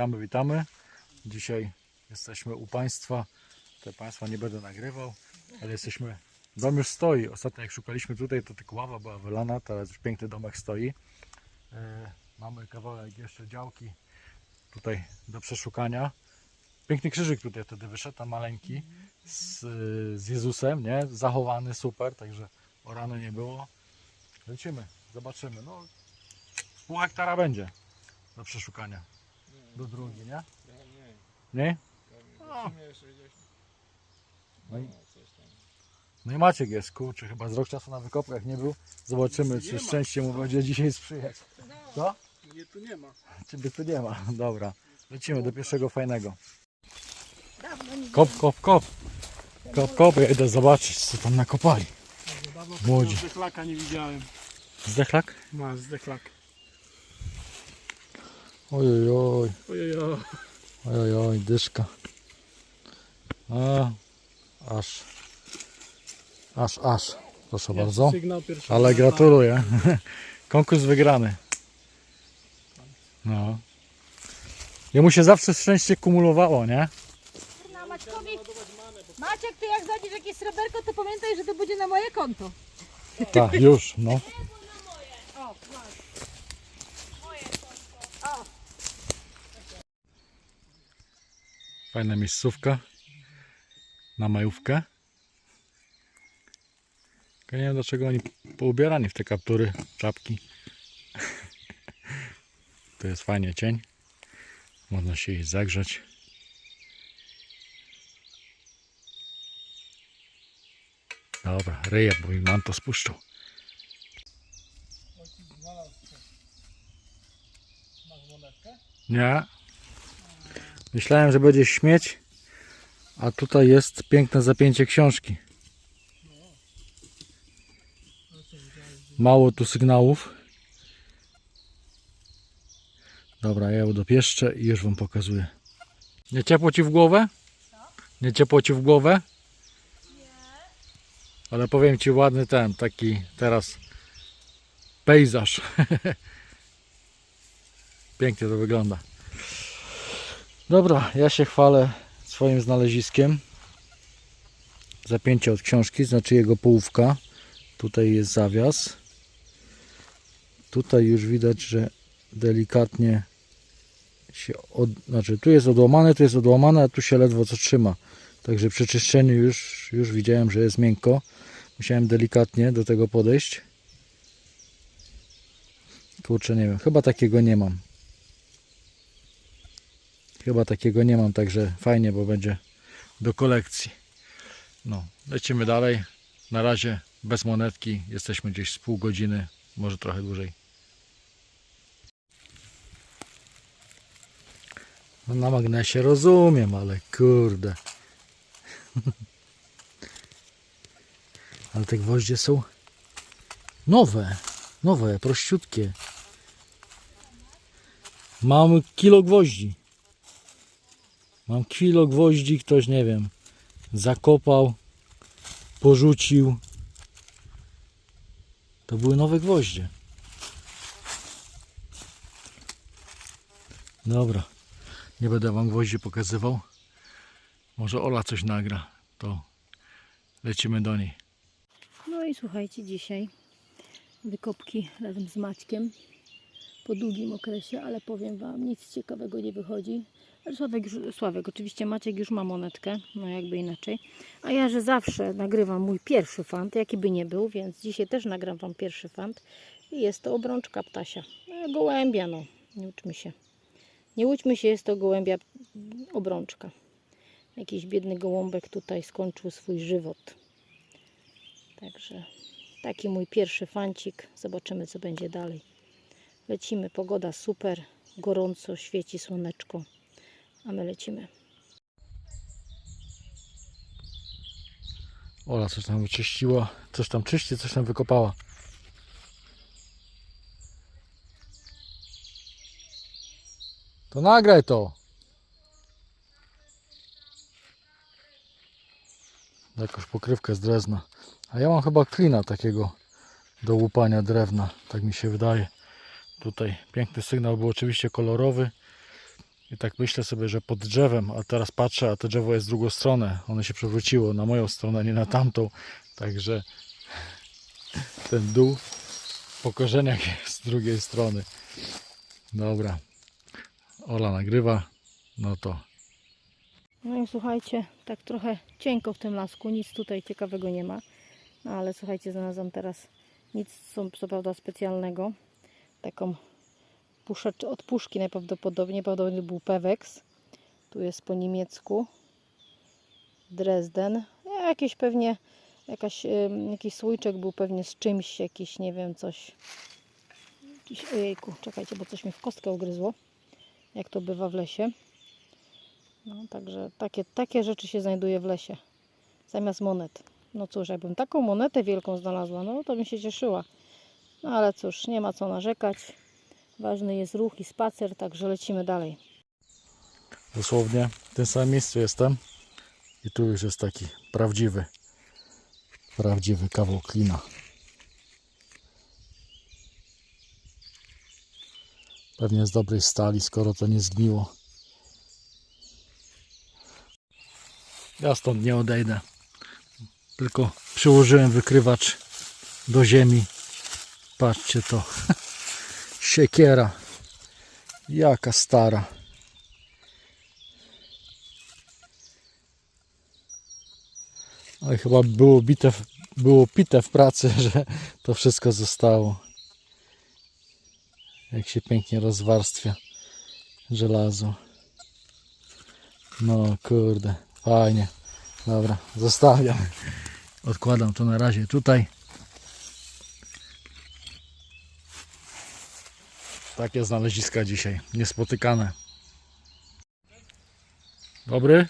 witamy, witamy. Dzisiaj jesteśmy u Państwa. Te Państwa nie będę nagrywał, ale jesteśmy. Dom już stoi. Ostatnio jak szukaliśmy tutaj, to tylko ława była wylana, teraz już piękny domek stoi. E, mamy kawałek jeszcze działki tutaj do przeszukania. Piękny krzyżyk tutaj wtedy wyszedł, tam maleńki z, z Jezusem, nie? Zachowany super, także o rano nie było. Lecimy, zobaczymy. No, pół hektara będzie do przeszukania. Do drugi, nie? Nie? O. No i, no i Maciek jest, kurczę, chyba z rok czasu na wykopkach nie był. Zobaczymy, czy szczęście mu będzie dzisiaj sprzyjać. Co? Nie, tu nie ma. Ciebie tu nie ma. Dobra, lecimy do pierwszego fajnego. Kop, kop, kop. Kop, kop, ja idę zobaczyć, co tam nakopali. Młodzi. zdechlaka nie widziałem. Zdechlak? Ma zdechlak. Ojoj, oj, Ojojo. ojoj, oj, dyszka. A, aż, aż, aż. Proszę bardzo. Sygnał pierwszy. Ale gratuluję. Konkurs wygrany. No. Jemu się zawsze szczęście kumulowało, nie? Na Maćkowi. Maciek, ty jak znajdziesz jakieś sreberko, to pamiętaj, że to będzie na moje konto. Tak, już, no. Fajna miejscówka. Na majówkę. Nie wiem dlaczego oni poubierani w te kaptury, czapki. Tu jest fajnie cień. Można się iść zagrzeć. Dobra, ryję, bo mi manto spuszczą. Nie. Myślałem, że będzie śmieć, a tutaj jest piękne zapięcie książki. Mało tu sygnałów. Dobra, ja ją dopieszczę i już Wam pokazuję. Nie ciepło Ci w głowę? Nie ciepło Ci w głowę? Ale powiem Ci ładny ten, taki teraz pejzaż. Pięknie to wygląda. Dobra, ja się chwalę swoim znaleziskiem. Zapięcie od książki, znaczy jego połówka. Tutaj jest zawias. Tutaj już widać, że delikatnie się od, znaczy tu jest odłamane, tu jest odłamane, a tu się ledwo co trzyma. Także przy czyszczeniu już, już widziałem, że jest miękko. Musiałem delikatnie do tego podejść. Kurczę, nie wiem, chyba takiego nie mam. Chyba takiego nie mam, także fajnie, bo będzie do kolekcji. No, lecimy dalej. Na razie bez monetki. Jesteśmy gdzieś z pół godziny, może trochę dłużej. No na magnesie rozumiem, ale kurde. ale te gwoździe są nowe, nowe, prościutkie. Mam kilo gwoździ. Mam kilo gwoździ, ktoś nie wiem, zakopał, porzucił. To były nowe gwoździe. Dobra, nie będę wam gwoździ pokazywał. Może Ola coś nagra, to lecimy do niej. No i słuchajcie, dzisiaj wykopki razem z Maćkiem po długim okresie, ale powiem Wam, nic ciekawego nie wychodzi. Sławek, Sławek, oczywiście Maciek już ma monetkę, no jakby inaczej. A ja, że zawsze nagrywam mój pierwszy fant, jaki by nie był, więc dzisiaj też nagram Wam pierwszy fant. I jest to obrączka ptasia. No, gołębia, no, nie uczmy się. Nie łudźmy się, jest to gołębia obrączka. Jakiś biedny gołąbek tutaj skończył swój żywot. Także taki mój pierwszy fancik. Zobaczymy, co będzie dalej. Lecimy, pogoda super, gorąco, świeci słoneczko, a my lecimy. Ola coś tam wyczyściła, coś tam czyści, coś tam wykopała. To nagraj to. Jakąś pokrywkę z drewna. A ja mam chyba klina takiego do łupania drewna, tak mi się wydaje. Tutaj piękny sygnał był oczywiście kolorowy. I tak myślę sobie, że pod drzewem, a teraz patrzę, a to drzewo jest w drugą stronę. Ono się przewróciło na moją stronę, nie na tamtą. Także ten dół po korzeniach jest z drugiej strony. Dobra. Ola nagrywa. No to No i słuchajcie, tak trochę cienko w tym lasku, nic tutaj ciekawego nie ma. No ale słuchajcie, znalazłam teraz nic co prawda specjalnego. Taką puszacz, od puszki najprawdopodobniej, prawdopodobnie był Pewex. Tu jest po niemiecku. Dresden. Jakieś pewnie, jakaś, jakiś słoiczek był pewnie z czymś, jakiś, nie wiem, coś. Jakiś, ojejku, czekajcie, bo coś mi w kostkę ugryzło. Jak to bywa w lesie. No, także takie, takie rzeczy się znajduje w lesie. Zamiast monet. No cóż, jakbym taką monetę wielką znalazła, no to bym się cieszyła. No ale cóż, nie ma co narzekać. Ważny jest ruch i spacer, także lecimy dalej. dosłownie w tym samym miejscu jestem. I tu już jest taki prawdziwy, prawdziwy kawał klina. Pewnie z dobrej stali, skoro to nie zgniło. Ja stąd nie odejdę. Tylko przyłożyłem wykrywacz do ziemi. Patrzcie to. Siekiera. Jaka stara. Oj, chyba było, bite, było pite w pracy, że to wszystko zostało. Jak się pięknie rozwarstwia żelazo. No kurde, fajnie. Dobra, zostawiam. Odkładam to na razie tutaj. Takie znaleziska dzisiaj, niespotykane. Dobry?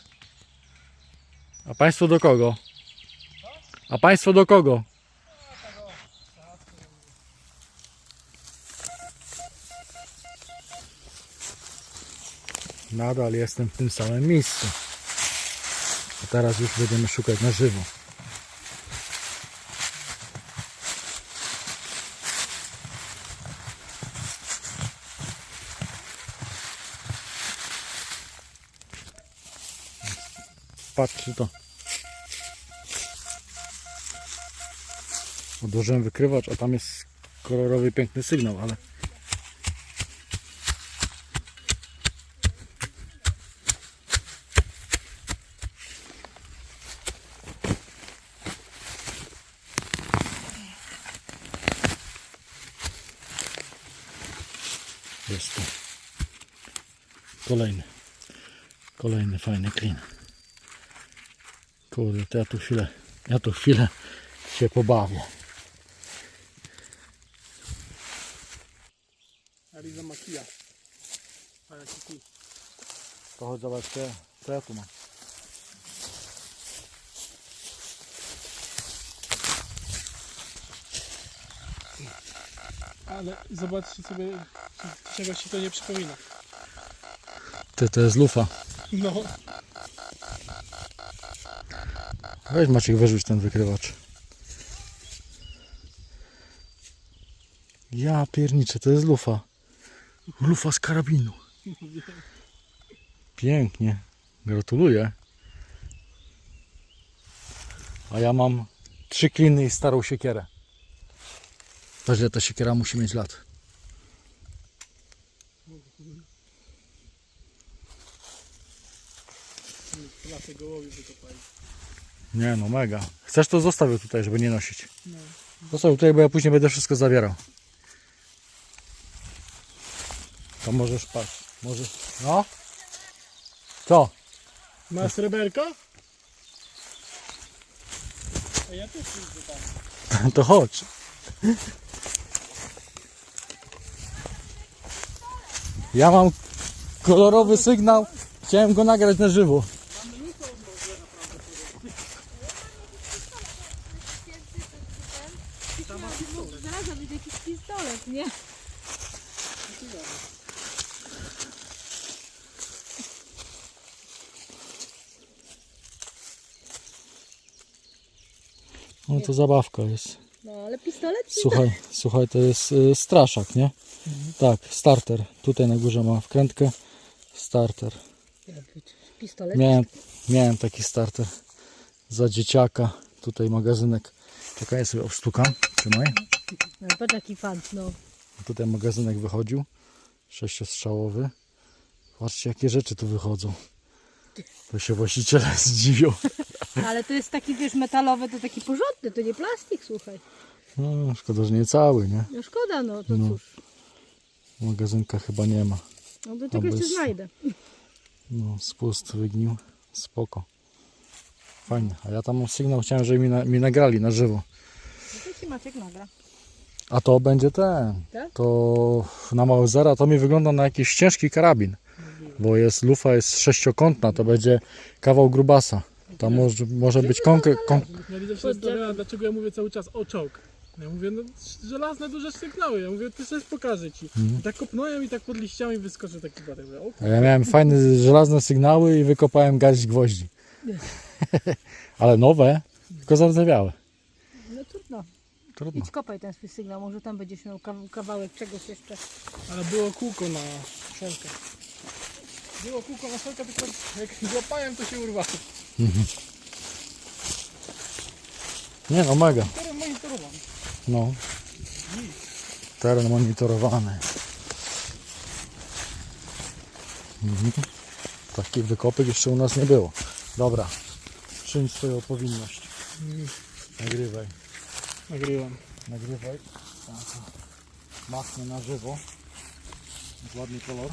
A państwo do kogo? A państwo do kogo? Nadal jestem w tym samym miejscu. A teraz już będziemy szukać na żywo. Patrzcie to. Odłożyłem wykrywacz, a tam jest kolorowy, piękny sygnał, ale jest tu kolejny, kolejny fajny klin. Kurde, to ja tu chwilę, ja tu chwilę się pobawię. Ariza Makia. A jaki tu? To chodź zobaczcie, co ja tu mam. Ale zobaczcie sobie, czegoś ci to nie przypomina. Ty, to jest lufa. No, Weź Maciek, wyrzuć ten wykrywacz. Ja pierniczę, to jest lufa. Lufa z karabinu. Pięknie. Gratuluję. A ja mam trzy kliny i starą siekierę. Patrz, ile ta siekiera musi mieć lat. lasy gołowi wykopali. Nie no, mega. Chcesz to zostawię tutaj, żeby nie nosić. No. Zostawię tutaj, bo ja później będę wszystko zabierał. To możesz patrz. Możesz. No. Co? Masz sreberko? A ja też idę tam. To chodź. Ja mam kolorowy sygnał. Chciałem go nagrać na żywo. Zaraz będzie jakiś pistolet, nie? No to zabawka jest. No ale pistolet Słuchaj, słuchaj, to jest y, straszak, nie? Tak, starter. Tutaj na górze ma wkrętkę. Starter. Pistolet. Miałem, miałem taki starter za dzieciaka. Tutaj magazynek. Czekaj, ja sobie obstukam. Trzymaj. No, patrz jaki fant, no. Tutaj magazynek wychodził. Sześciostrzałowy. Patrzcie, jakie rzeczy tu wychodzą. To się właściciele zdziwią. Ale to jest taki, wiesz, metalowy, to taki porządny, to nie plastik, słuchaj. No, szkoda, że nie cały, nie? No szkoda, no to No. cóż. Magazynka chyba nie ma. No do tego jeszcze znajdę. No, spust wygnił. Spoko. Fajnie. A ja tam sygnał, chciałem, żeby mi, na, mi nagrali na żywo. To ci Maciek nagra. A to będzie ten. Tak? To na Mausera to mi wygląda na jakiś ciężki karabin. Bo jest lufa jest sześciokątna, to będzie kawał grubasa. Tam może, może być konkret. Kon... Ja widzę się zastanawiała, dlaczego ja mówię cały czas o czołg. Ja mówię, no żelazne duże sygnały. Ja mówię, ty też pokażę ci. I tak kopnąłem i tak pod liściami wyskoczył taki batek. Mówię, o, A ja miałem fajne żelazne sygnały i wykopałem garść gwoździ. Ale nowe, tylko zardzewiałe. No trudno. Idź kopaj ten swój sygnał, może tam będziesz miał kaw- kawałek czegoś jeszcze. ale było kółko na szelkę. Było kółko na szelkę, tylko jak złapałem, to się urwało. Nie no, mega. Teren monitorowany. No. Teren monitorowany. Mhm. Takich wykopek jeszcze u nas nie było. Dobra. Czyń swoją powinność. Nagrywaj. Nagrywam. Nagrywaj. Tak. Na żywo. Ładny kolor.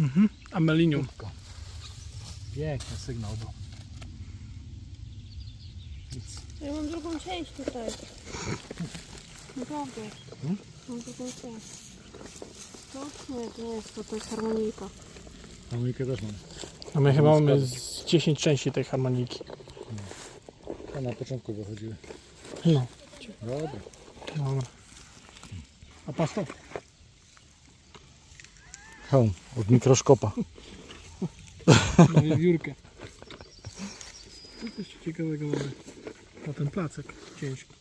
Mhm. Amelinium. Szybko. Piękny sygnał był. Ja mam drugą część tutaj. Naprawdę. Hmm? Mam drugą część. To? Nie, to nie jest to, to jest harmonika. Amerykę też mam. A my chyba mamy z 10 części tej harmoniki. A na początku wychodziły. No. Dobra. Dobra. A pasto? Hełm od mikroszkopa. Na wiewiórkę. Co coś ciekawego mamy? Na ten placek ciężki.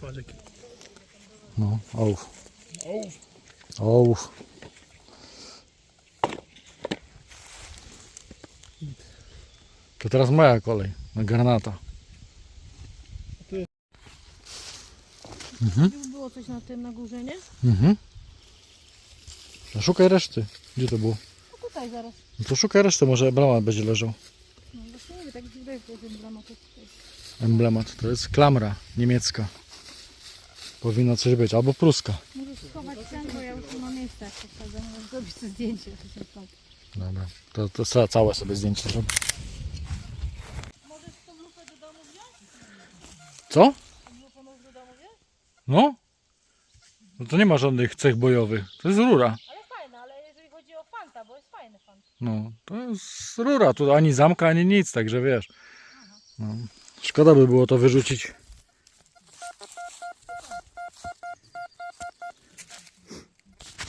Patrz. No, ołów. Ołów. Ołów. To teraz moja kolej na granata. Już było coś na tym na górze, nie? Mhm. A szukaj reszty. Gdzie to było? No tutaj zaraz. No to szukaj reszty, może emblemat będzie leżał. No właśnie nie wiem, tak to jest emblemat. Emblemat. To jest klamra niemiecka. Powinno coś być. Albo pruska. Możesz schować ten, bo ja już nie mam miejsca jak posadzę. Możesz zrobić to zdjęcie. To się stąd. Dobra. To, to ca- całe sobie zdjęcie zrobię. Możesz tą lufę do domu wziąć? Co? Tą lufę możesz do domu wziąć? No? No to nie ma żadnych cech bojowych. To jest rura. Ale fajne, ale jeżeli chodzi o fanta, bo jest fajny fant. No, to jest rura. Tu ani zamka, ani nic, także wiesz. No. Szkoda by było to wyrzucić.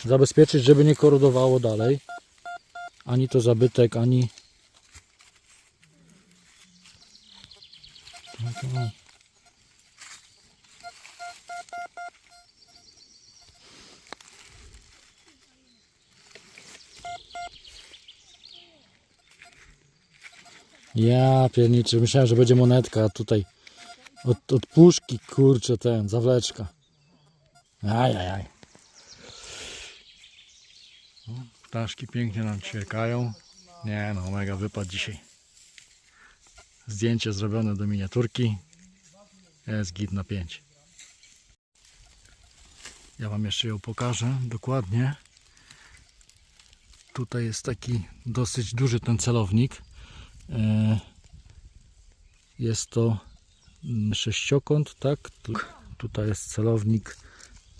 Zabezpieczyć, żeby nie korodowało dalej. Ani to zabytek, ani... No. Ja pierniczy, myślałem, że będzie monetka, a tutaj od, od puszki, kurczę, ten, zawleczka. Ajajaj. No, Ptaszki pięknie nam ćwiekają. Nie no, mega wypad dzisiaj. Zdjęcie zrobione do miniaturki. Jest git na 5. Ja Wam jeszcze ją pokażę dokładnie. Tutaj jest taki dosyć duży ten celownik. E, Jest to mm, sześciokąt, tak? Tu, tutaj jest celownik,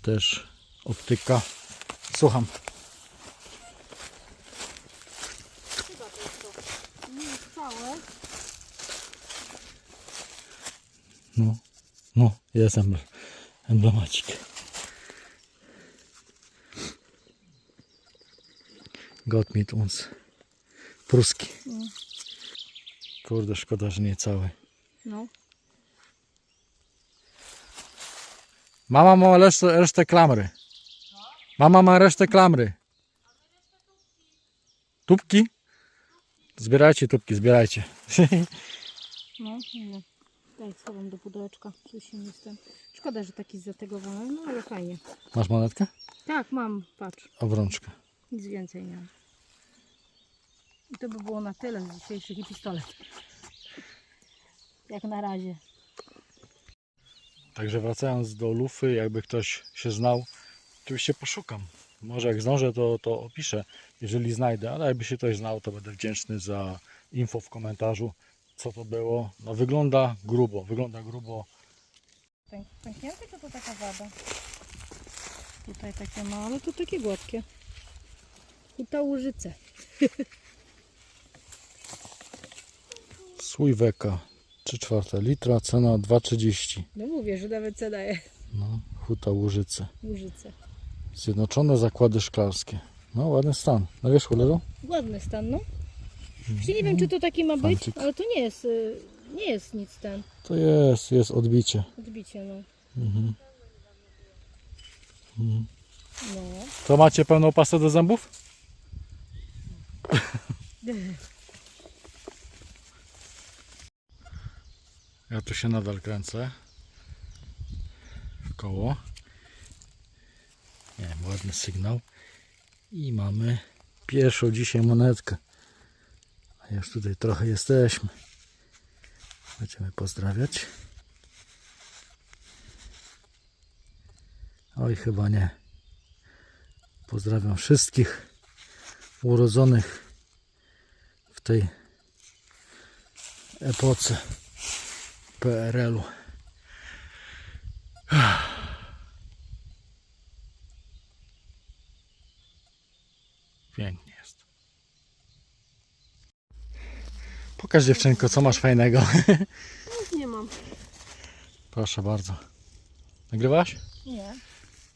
też optyka. Słucham. No, no, jest emble- emblemacik. Gott mit uns. Pruski. Kurde, szkoda, że nie cały. No. Mama ma resztę, resztę klamry. Mama ma resztę klamry. Tubki? Zbierajcie tubki, zbierajcie. No, nie. Daj, schowam do pudełeczka. Coś nie jestem. Szkoda, że taki zategowany, no ale fajnie. Masz monetkę? Tak, mam, patrz. Obrączkę. Nic więcej nie mam. I to by było na tyle z dzisiejszych i pistolet. Jak na razie. Także wracając do lufy, jakby ktoś się znał, oczywiście poszukam. Może jak zdążę, to, to opiszę, jeżeli znajdę, ale jakby się ktoś znał, to będę wdzięczny za info w komentarzu, co to było. No wygląda grubo, wygląda grubo. Pęk, pęknięte to to taka wada. Tutaj takie małe, ale to takie gładkie. Huta łużyce. Słóweka 3 czwarte litra, cena 2,30. No mówię, że nawet cena jest No, huta Łużyce. łużyce. Zjednoczone Zakłady Szklarskie. No, ładny stan. Na wierzchu leżą? Ładny stan, no. Właśnie nie wiem, czy to taki ma być, Fancik. ale to nie jest, y, nie jest nic ten. To jest, jest odbicie. Odbicie, no. Mhm. Mhm. No. To macie pełną pastę do zębów? Ja tu się nadal kręcę w koło. Nie ładny sygnał. I mamy pierwszą dzisiaj monetkę. A już tutaj trochę jesteśmy. Będziemy pozdrawiać. Oj, chyba nie. Pozdrawiam wszystkich urodzonych w tej epoce PRL-u. Pięknie jest. Pokaż dziewczynko, co masz fajnego. Nic nie mam. Proszę bardzo. Nagrywałaś? Nie.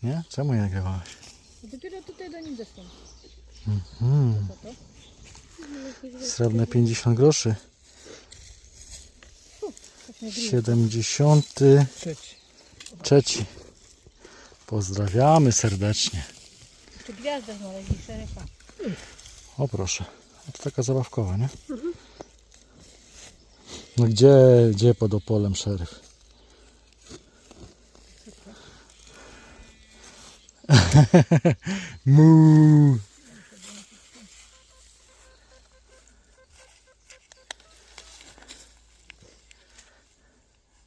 Nie? Czemu nie nagrywałaś? Dopiero tutaj do nich. Co to? Srebrne 50 groszy. Tak mnie gryzie. 73. Pozdrawiamy serdecznie. Czy gwiazdę znaleźli szeryfa? O proszę. To taka zabawkowa, nie? No gdzie, gdzie pod Opolem szeryf? Mu.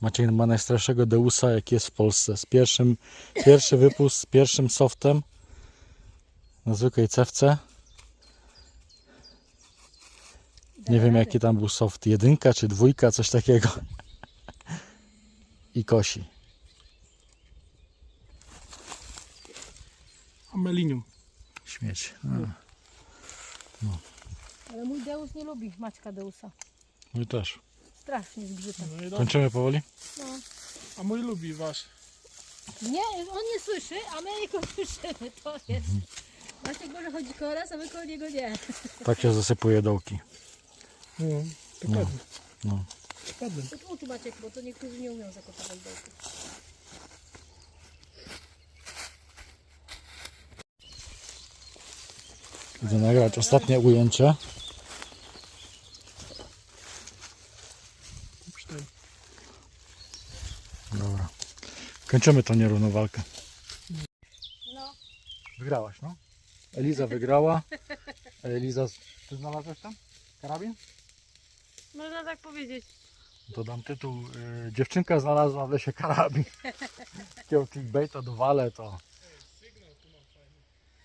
Maciej ma najstarszego Deusa, jaki jest w Polsce. Z pierwszym, pierwszy wypust z pierwszym softem na zwykłej cewce. Nie wiem jaki tam był soft, jedynka czy dwójka, coś takiego. I kosi. Amelinium. Śmieć. A, Ale mój Deus nie lubi Maćka Deusa. mój też. Strasznie zgrzyta. No i. Kończymy powoli? No. A mój lubi wasz. Nie, on nie słyszy, a my jego słyszymy. To jest. Maciek może chodzi koło nas, a my koło niego nie. Tak się zasypuje dołki. No, dokładnie. No. Dokładnie. To ucz Maciek, bo to niektórzy nie umią zakopywać dołku. Idę nagrać ostatnie ujęcie. Cztery. Dobra. Kończymy tą nierówną walkę. No, Wygrałaś, no? Eliza wygrała. Eliza, ty znalazłeś tam karabin? można tak powiedzieć. To dam tytuł y, Dziewczynka znalazła w lesie karabin. Takiego clickbaita dowalę to.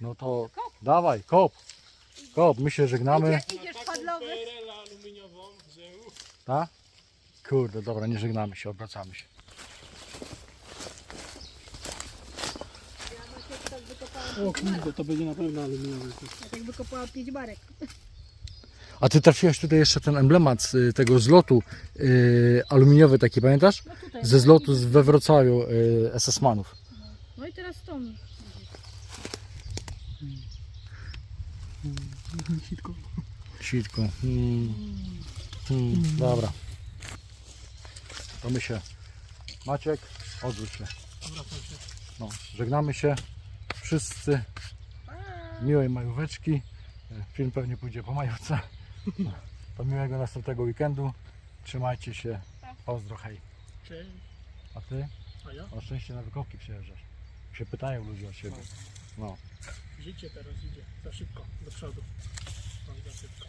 No to dawaj, kop. Kop, my się żegnamy. Idziesz Taką padlowy? PRL aluminiową, że uff. Tak? Kurde, dobra, nie żegnamy się, obracamy się. O kurde, to będzie na pewno aluminiowy. Ja tak wykopałam pięć barek. A ty trafiłeś tutaj jeszcze ten emblemat z y, tego zlotu y, aluminiowy taki, pamiętasz? No tutaj. Ze zlotu z- we Wrocławiu y, SS-manów. No i teraz stąd. Sitko. Sitku. Hmm. Hmm. Dobra. To my się. Maciek, odwróć się. Się. No, żegnamy się. Wszyscy. Miłej majóweczki. Film pewnie pójdzie po majówce. To miłego następnego weekendu. Trzymajcie się. Pozdro, hej. Cześć. A ty? A ja? Na szczęście na wykopki przyjeżdżasz. Się pytają ludzie o siebie. No. Życie teraz idzie. Za szybko, do przodu. Za szybko.